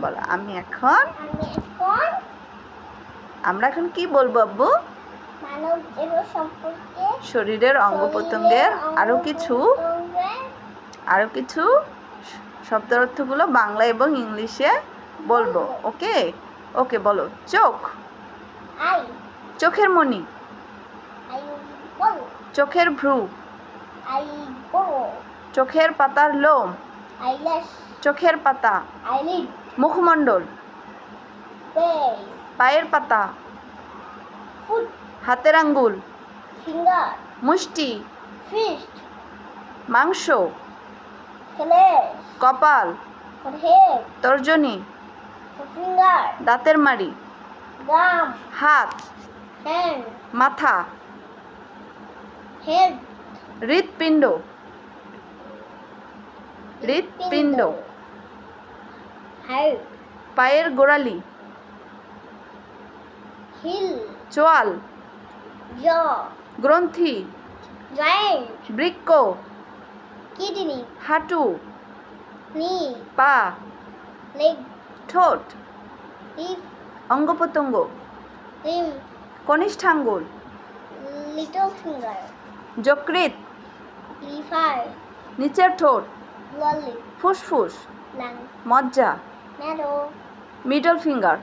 বলো আমি এখন আমরা এখন কি বলব আব্বু? শরীরের অঙ্গ প্রত্যঙ্গের আরও কিছু? আরও কিছু? শব্দের অর্থগুলো বাংলা এবং ইংলিশে বলব ওকে? ওকে বলো চোখ। চোখের মণি। চোখের ভ্রু। চোখের পাতার লোম। চোখের পাতা। মুখমণ্ডল। পায়ের পাতা। হাতের আঙ্গুল। মুষ্টি। মাংস। কপাল। তর্জনী। দাঁতের মাড়ি। হাত। মাথা। হৃৎপিণ্ড। হৃৎপিণ্ড। পায়ের গোড়ালি। হিল। চোয়াল। গ্রন্থি। জয়েন্ট বৃক্ক। কিডনি। হাঁটু। নি। পা। লেগ। ঠোঁট। অঙ্গ প্রত্যঙ্গ কনিষ্ঠাঙ্গুল লিটল ফিঙ্গার। লিভার। নিচের ঠোঁট। ফুসফুস। মজ্জা। Middle finger